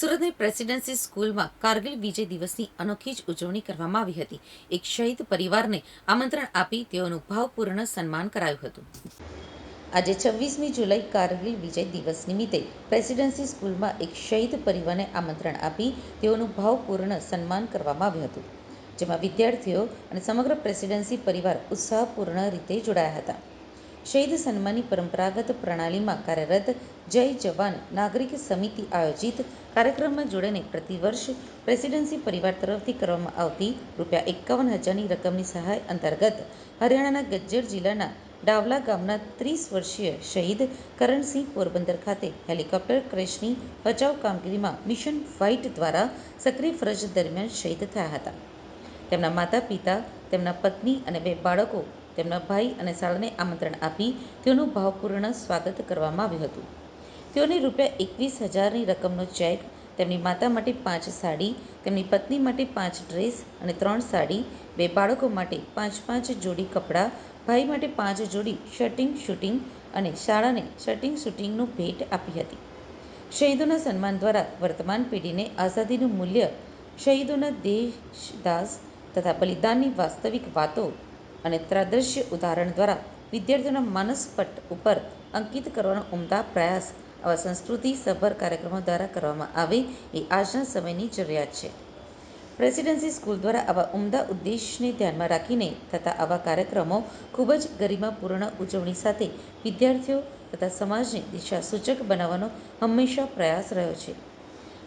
સુરતની પ્રેસિડેન્સી સ્કૂલમાં કારગિલ વિજય દિવસની અનોખી જ ઉજવણી કરવામાં આવી હતી. એક શહીદ પરિવારને આમંત્રણ આપી તેઓનું ભાવપૂર્ણ સન્માન કરાયું હતું. આજે છવ્વીસમી જુલાઈ કારગિલ વિજય દિવસ નિમિત્તે પ્રેસિડેન્સી સ્કૂલમાં એક શહીદ પરિવારને આમંત્રણ આપી તેઓનું ભાવપૂર્ણ સન્માન કરવામાં આવ્યું હતું. જેમાં વિદ્યાર્થીઓ અને સમગ્ર પ્રેસિડેન્સી પરિવાર ઉત્સાહપૂર્ણ રીતે જોડાયા હતા. શહીદ સન્માનની પરંપરાગત પ્રણાલીમાં કાર્યરત જય જવાન નાગરિક સમિતિ આયોજિત કાર્યક્રમમાં જોડાઈને પ્રતિવર્ષ પ્રેસિડેન્સી પરિવાર તરફથી કરવામાં આવતી રૂપિયા એકાવન હજારની રકમની સહાય અંતર્ગત હરિયાણાના ગજ્જર જિલ્લાના ડાવલા ગામના ત્રીસ વર્ષીય શહીદ કરણસિંહ પોરબંદર ખાતે હેલિકોપ્ટર ક્રેશની બચાવ કામગીરીમાં મિશન વ્હાઇટ દ્વારા સક્રિય ફરજ દરમિયાન શહીદ થયા હતા. તેમના માતા પિતા તેમના પત્ની અને બે બાળકો તેમના ભાઈ અને સાળાને આમંત્રણ આપી તેઓનું ભાવપૂર્ણ સ્વાગત કરવામાં આવ્યું હતું. તેઓને રૂપિયા એકવીસ હજારની રકમનો ચેક, તેમની માતા માટે પાંચ સાડી, તેમની પત્ની માટે પાંચ ડ્રેસ અને ત્રણ સાડી, બે બાળકો માટે પાંચ પાંચ જોડી કપડાં, ભાઈ માટે પાંચ જોડી શર્ટિંગ શૂટિંગ અને શાળાને શર્ટિંગ શૂટિંગનું ભેટ આપી હતી. શહીદોના સન્માન દ્વારા વર્તમાન પેઢીને આઝાદીનું મૂલ્ય, શહીદોના દેશદાસ તથા બલિદાનની વાસ્તવિક વાતો અને ત્રાદૃશ્ય ઉદાહરણ દ્વારા વિદ્યાર્થીઓના માનસપટ ઉપર અંકિત કરવાનો ઉમદા પ્રયાસ આવા સંસ્કૃતિસભર કાર્યક્રમો દ્વારા કરવામાં આવે એ આજના સમયની જરૂરિયાત છે. પ્રેસિડેન્સી સ્કૂલ દ્વારા આવા ઉમદા ઉદ્દેશને ધ્યાનમાં રાખીને થતા આવા કાર્યક્રમો ખૂબ જ ગરિમાપૂર્ણ ઉજવણી સાથે વિદ્યાર્થીઓ તથા સમાજને દિશાસૂચક બનાવવાનો હંમેશા પ્રયાસ રહ્યો છે.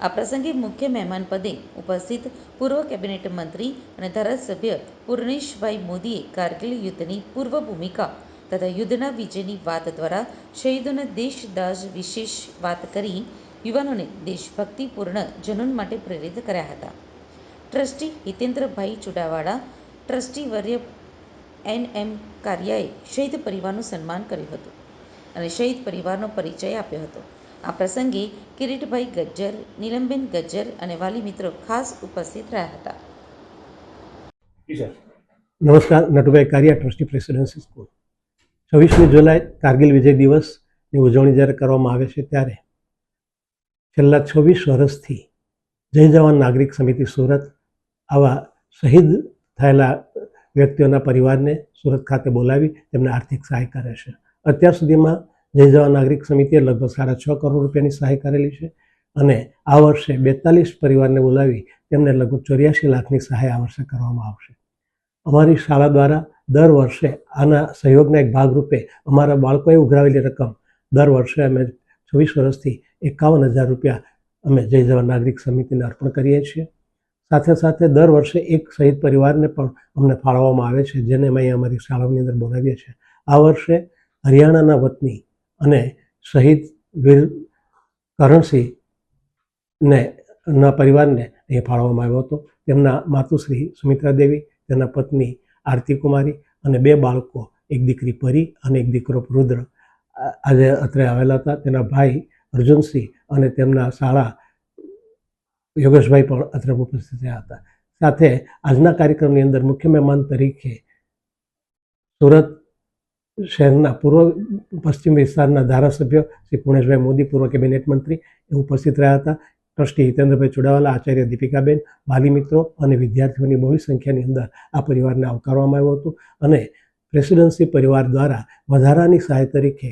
આ પ્રસંગે મુખ્ય મહેમાન પદે ઉપસ્થિત પૂર્વ કેબિનેટ મંત્રી અને ધારાસભ્ય પૂર્ણેશભાઈ મોદીએ કારગિલ યુદ્ધની પૂર્વ ભૂમિકા તથા યુદ્ધના વિજયની વાત દ્વારા શહીદોના દેશદાઝ વિશેષ વાત કરી યુવાનોને દેશભક્તિપૂર્ણ જનૂન માટે પ્રેરિત કર્યા હતા. ટ્રસ્ટી હિતેન્દ્રભાઈ ચુડાવાડા ટ્રસ્ટી વર્ય એન એમ કારિયાએ શહીદ પરિવારનું સન્માન કર્યું હતું અને શહીદ પરિવારનો પરિચય આપ્યો હતો. આ પ્રસંગે કિરીટભાઈ ગજ્જર, નીલમબેન ગજ્જર અને વાલી મિત્રો ખાસ ઉપસ્થિત રહ્યા હતા. નમસ્કાર, Natubhai Kariya, trustee presidency school. છવ્વીસમી જુલાઈ, કારગિલ વિજય દિવસની ઉજવણી જ્યારે કરવામાં આવે છે ત્યારે છેલ્લા છવ્વીસ વર્ષથી જય જવાન નાગરિક સમિતિ સુરત આવા શહીદ થયેલા વ્યક્તિઓના પરિવારને સુરત ખાતે બોલાવી તેમને આર્થિક સહાય કરે છે. અત્યાર સુધીમાં જય જવાન નાગરિક સમિતિએ લગભગ સાડા છ કરોડ રૂપિયાની સહાય કરેલી છે અને આ વર્ષે બેતાલીસ પરિવારને બોલાવી તેમને લગભગ ચોર્યાસી લાખની સહાય આ વર્ષે કરવામાં આવશે. અમારી શાળા દ્વારા દર વર્ષે આના સહયોગના એક ભાગરૂપે અમારા બાળકોએ ઉઘરાવેલી રકમ દર વર્ષે અમે છવ્વીસ વર્ષથી એકાવન હજાર રૂપિયા અમે જય જવાન નાગરિક સમિતિને અર્પણ કરીએ છીએ. સાથે સાથે દર વર્ષે એક શહીદ પરિવારને પણ અમને ફાળવવામાં આવે છે, જેને અમે અમારી શાળાઓની અંદર બોલાવીએ છીએ. આ વર્ષે હરિયાણાના વતની અને શહીદ વીર કરણસિંહને ના પરિવારને અહીંયા ફાળવવામાં આવ્યો હતો. તેમના માતુશ્રી સુમિત્રા દેવી તેના પત્ની આરતી કુમારી અને બે બાળકો, એક દીકરી પરી અને એક દીકરો રુદ્ર. આજે અત્રે આવેલા હતા. તેના ભાઈ અર્જુનસિંહ અને તેમના શાળા યોગેશભાઈ પણ અત્રે ઉપસ્થિત રહ્યા હતા. સાથે આજના કાર્યક્રમની અંદર મુખ્ય મહેમાન તરીકે સુરત શહેરના પૂર્વ પશ્ચિમ વિસ્તારના ધારાસભ્ય શ્રી પુણેશભાઈ મોદી, પૂર્વ કેબિનેટ મંત્રી ઉપસ્થિત રહ્યા હતા. ટ્રસ્ટી હિતેન્દ્રભાઈ ચુડાવાલા, આચાર્ય દીપિકાબેન, વાલી મિત્રો અને વિદ્યાર્થીઓની બહોળી સંખ્યાની અંદર આ પરિવારને આવકારવામાં આવ્યો હતો અને પ્રેસિડેન્સી પરિવાર દ્વારા વધારાની સહાય તરીકે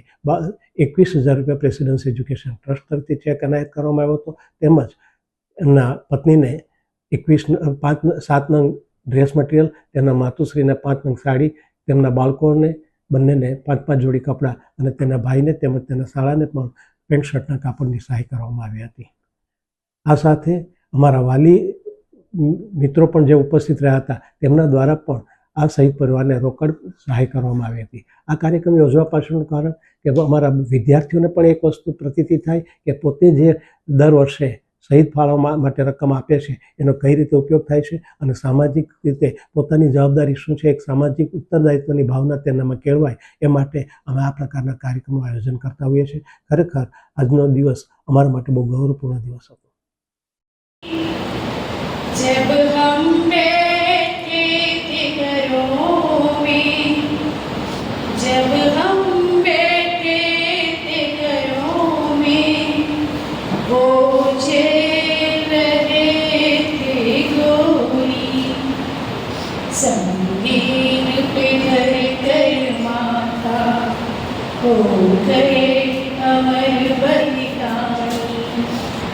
એકવીસ હજાર રૂપિયા પ્રેસિડેન્સી એજ્યુકેશન ટ્રસ્ટ તરફથી ચેક એનાયત કરવામાં આવ્યો હતો. તેમજ એમના પત્નીને એકવીસ પાંચ સાત નંગ ડ્રેસ મટીરિયલ, તેમના માતુશ્રીને પાંચ નંગ સાડી, તેમના બાળકોને બંનેને પાંચ પાંચ જોડી કપડાં અને તેના ભાઈને તેમજ તેના શાળાને પણ પેન્ટ શર્ટના કાપડની સહાય કરવામાં આવી હતી. આ સાથે અમારા વાલી મિત્રો પણ જે ઉપસ્થિત રહ્યા હતા, તેમના દ્વારા પણ આ શહીદ પરિવારને રોકડ સહાય કરવામાં આવી હતી. આ કાર્યક્રમ યોજવા પાછળનું કારણ કે અમારા વિદ્યાર્થીઓને પણ એક વસ્તુ પ્રતીતિ થાય કે પોતે જે દર વર્ષે શહીદ ફાળવવા માટે રકમ આપે છે એનો કઈ રીતે ઉપયોગ થાય છે અને સામાજિક રીતે પોતાની જવાબદારી શું છે એક સામાજિક ઉત્તરદાયિત્વની ભાવના તેનામાં કેળવાય એ માટે અમે આ પ્રકારના કાર્યક્રમનું આયોજન કરતા હોઈએ છીએ ખરેખર આજનો દિવસ અમારા માટે બહુ ગૌરવપૂર્ણ દિવસ હતો जब हम बैठे थे घरों में जब हम बैठे थे घरों में वो जय કરે અમર બંદિકાની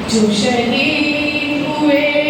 જો શહીદ હુએ